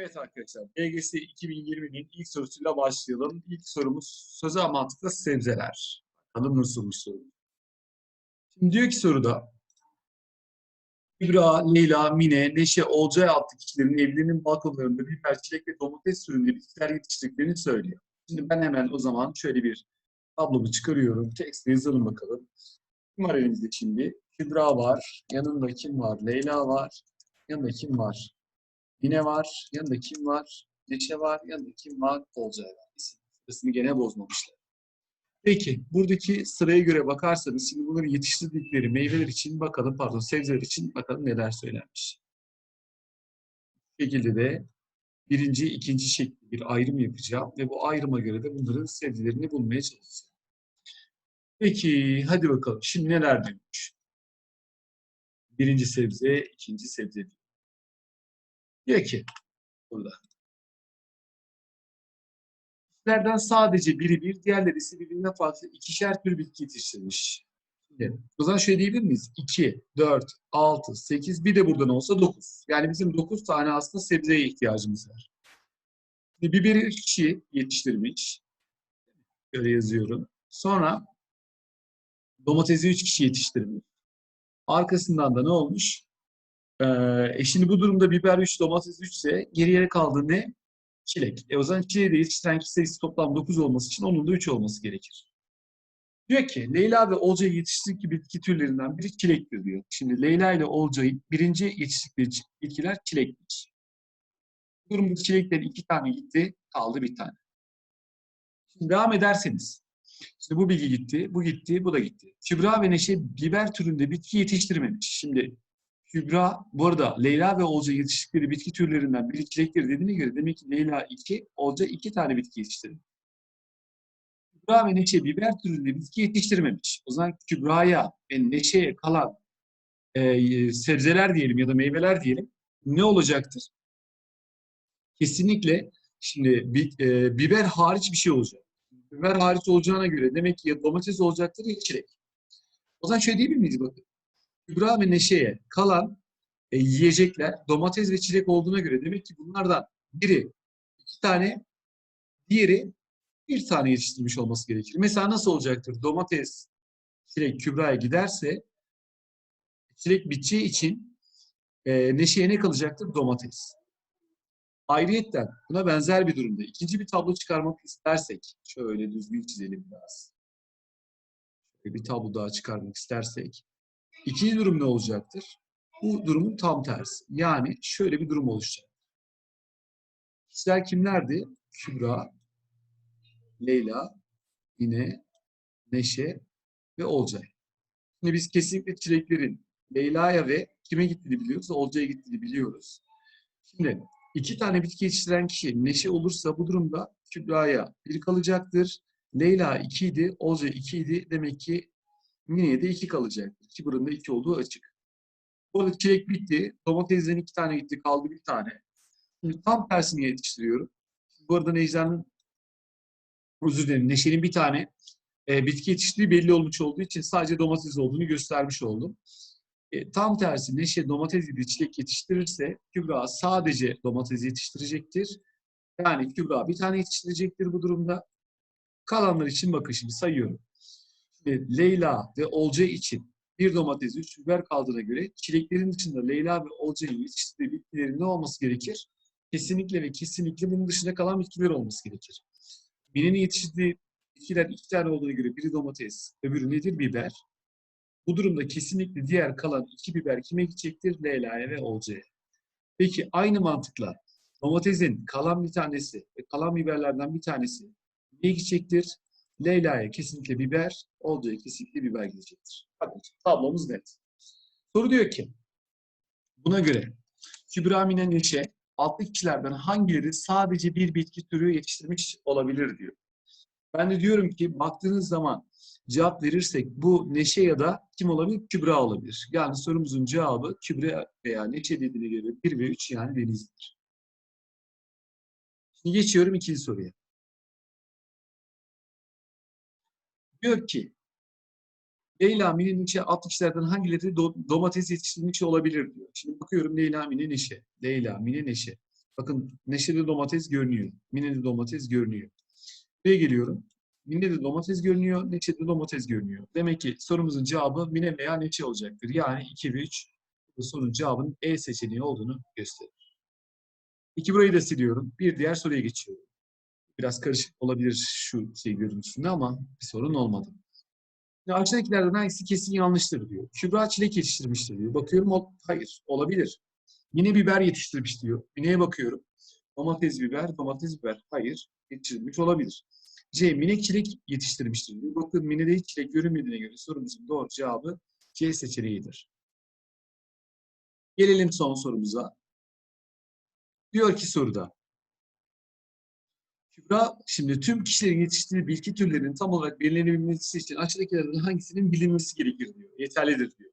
Evet arkadaşlar, BGS 2020'nin ilk sorusuyla başlayalım. İlk sorumuz sözel mantıkla sebzeler. Bakalım nasılmış soru. Şimdi diyor ki soruda İbra, Leyla, Mine, Neşe, Olcay adlı kişilerin evlerinin balkonlarında biber, çilek ve domates türünde bitkiler yetiştirdiklerini söylüyor. Şimdi ben hemen o zaman şöyle bir tablomu çıkarıyorum. Tekste yazalım bakalım. Kim var elimizde şimdi? Kübra var. Yanında kim var? Leyla var. Yanında kim var? Mine var. Yanında kim var? Neşe var. Yanında kim var? Olcay var. İsim Sırasını gene bozmamışlar. Peki, buradaki sıraya göre bakarsanız şimdi bunları yetiştirdikleri meyveler için bakalım, pardon sebzeler için bakalım neler söylenmiş. Bu şekilde de birinci, ikinci şekli bir ayrım yapacağım ve bu ayrıma göre de bunların sebzelerini bulmaya çalışacağım. Peki, hadi bakalım. Şimdi neler demiş? Birinci sebze, ikinci sebze. Diyor ki burada. Bitkilerden sadece biri bir, diğerleri ise birbirinden farklı ikişer tür bitki yetiştirmiş. Şimdi, o zaman şöyle diyebilir miyiz? 2, 4, 6, 8, bir de buradan olsa 9. Yani bizim 9 tane aslında sebzeye ihtiyacımız var. Şimdi biberi 3 kişi yetiştirmiş. Böyle yazıyorum. Sonra domatesi 3 kişi yetiştirmiş. Arkasından da ne olmuş? Ee, e şimdi bu durumda biber 3, domates 3 ise geriye kaldı ne? Çilek. E o zaman çileği de yetiştiren kişi sayısı toplam 9 olması için onun da 3 olması gerekir. Diyor ki Leyla ve Olcay'ı yetiştirdikleri bitki türlerinden biri çilektir diyor. Şimdi Leyla ile Olcay'ın birinci yetiştirdikleri bitkiler çilekmiş. Bu durumda çileklerin iki tane gitti, kaldı bir tane. Şimdi devam ederseniz. Şimdi bu bilgi gitti, bu gitti, bu da gitti. Kübra ve Neşe biber türünde bitki yetiştirmemiş. Şimdi Kübra, bu arada Leyla ve Olca yetiştikleri bitki türlerinden biri çilektir dediğine göre demek ki Leyla iki, Olca iki tane bitki yetiştirdi. Kübra ve Neşe biber türünde bitki yetiştirmemiş. O zaman Kübra'ya ve Neşe'ye kalan e, sebzeler diyelim ya da meyveler diyelim ne olacaktır? Kesinlikle şimdi bi, e, biber hariç bir şey olacak. Biber hariç olacağına göre demek ki ya domates olacaktır ya çilek. O zaman şöyle diyebilir miyiz bakın? Kübra ve Neşe'ye kalan e, yiyecekler domates ve çilek olduğuna göre demek ki bunlardan biri iki tane, diğeri bir tane yetiştirmiş olması gerekir. Mesela nasıl olacaktır? Domates, çilek Kübra'ya giderse çilek biteceği için e, Neşe'ye ne kalacaktır? Domates. Ayrıyetten buna benzer bir durumda ikinci bir tablo çıkarmak istersek şöyle düzgün çizelim biraz. Bir tablo daha çıkarmak istersek İkinci durum ne olacaktır? Bu durumun tam tersi. Yani şöyle bir durum oluşacak. Kişiler kimlerdi? Kübra, Leyla, yine Neşe ve Olcay. Şimdi biz kesinlikle çileklerin Leyla'ya ve kime gittiğini biliyoruz, Olcay'a gittiğini biliyoruz. Şimdi iki tane bitki yetiştiren kişi Neşe olursa bu durumda Kübra'ya bir kalacaktır. Leyla 2 idi, Olcay 2 idi. Demek ki Mine'ye de 2 kalacaktır. Ki buranın da 2 olduğu açık. Bu arada çilek bitti. Domatesden 2 tane gitti. Kaldı bir tane. Şimdi tam tersini yetiştiriyorum. Bu arada Necla'nın özür dilerim. Neşe'nin bir tane e, bitki yetiştirdiği belli olmuş olduğu için sadece domates olduğunu göstermiş oldum. E, tam tersi Neşe domates gibi çilek yetiştirirse Kübra sadece domates yetiştirecektir. Yani Kübra bir tane yetiştirecektir bu durumda. Kalanlar için bakın şimdi sayıyorum. Leyla ve Olcay için bir domates, üç biber kaldığına göre çileklerin dışında Leyla ve Olcay'ın yetiştirdiği bitkilerin ne olması gerekir? Kesinlikle ve kesinlikle bunun dışında kalan bitkiler olması gerekir. Mine'nin yetiştirdiği bitkiler iki tane olduğuna göre biri domates, öbürü nedir? Biber. Bu durumda kesinlikle diğer kalan iki biber kime gidecektir? Leyla'ya ve Olcay'a. Peki aynı mantıkla domatesin kalan bir tanesi ve kalan biberlerden bir tanesi neye gidecektir? Leyla'ya kesinlikle biber, Olcay'a kesinlikle biber gidecektir. Bakın tablomuz net. Soru diyor ki, buna göre Kübra Mine Neşe altı kişilerden hangileri sadece bir bitki türü yetiştirmiş olabilir diyor. Ben de diyorum ki baktığınız zaman cevap verirsek bu Neşe ya da kim olabilir? Kübra olabilir. Yani sorumuzun cevabı Kübra veya Neşe dediğine göre 1 ve 3 yani denizdir. Şimdi geçiyorum ikinci soruya. Diyor ki Leyla Mine'nin içi altı kişilerden hangileri do domates yetiştirmiş olabilir diyor. Şimdi bakıyorum Leyla Mine Neşe. Leyla Mine Neşe. Bakın Neşe'de domates görünüyor. Mine'de domates görünüyor. Buraya geliyorum. Mine'de domates görünüyor. Neşe'de domates görünüyor. Demek ki sorumuzun cevabı Mine veya Neşe olacaktır. Yani 2 ve 3 bu sorunun cevabının E seçeneği olduğunu gösterir. İki burayı da siliyorum. Bir diğer soruya geçiyorum. Biraz karışık olabilir şu şey görüntüsünde ama bir sorun olmadı. Şimdi aşağıdakilerden hangisi kesin yanlıştır diyor. Kübra çilek yetiştirmiştir diyor. Bakıyorum ol- hayır olabilir. Mine biber yetiştirmiş diyor. Mine'ye bakıyorum. Domates biber, domates biber. Hayır yetiştirmiş olabilir. C. Mine çilek yetiştirmiştir diyor. Bakın Mine'de hiç çilek görünmediğine göre sorumuzun doğru cevabı C seçeneğidir. Gelelim son sorumuza. Diyor ki soruda. Kübra, şimdi tüm kişilerin yetiştiği bitki türlerinin tam olarak belirlenebilmesi için aşağıdakilerden hangisinin bilinmesi gerekir diyor. Yeterlidir diyor.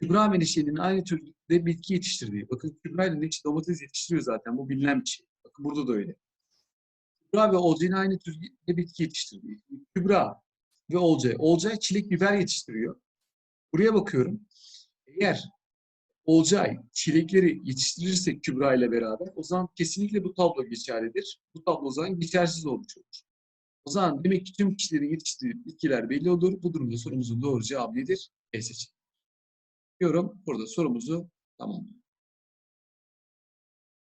Kübra ve Neşe'nin aynı türde bitki yetiştirdiği. Bakın Kübra ile Neşe domates yetiştiriyor zaten. Bu bilinen bir şey. Bakın burada da öyle. Kübra ve Olcay'ın aynı türde bitki yetiştirdiği. Kübra ve Olcay. Olcay çilek biber yetiştiriyor. Buraya bakıyorum. Eğer Olcay çilekleri yetiştirirsek Kübra ile beraber o zaman kesinlikle bu tablo geçerlidir. Bu tablo o zaman geçersiz olmuş olur. O zaman demek ki tüm kişilerin yetiştirdiği bitkiler belli olur. Bu durumda sorumuzun doğru cevabı nedir? E seçeneği. Diyorum burada sorumuzu tamamlıyoruz.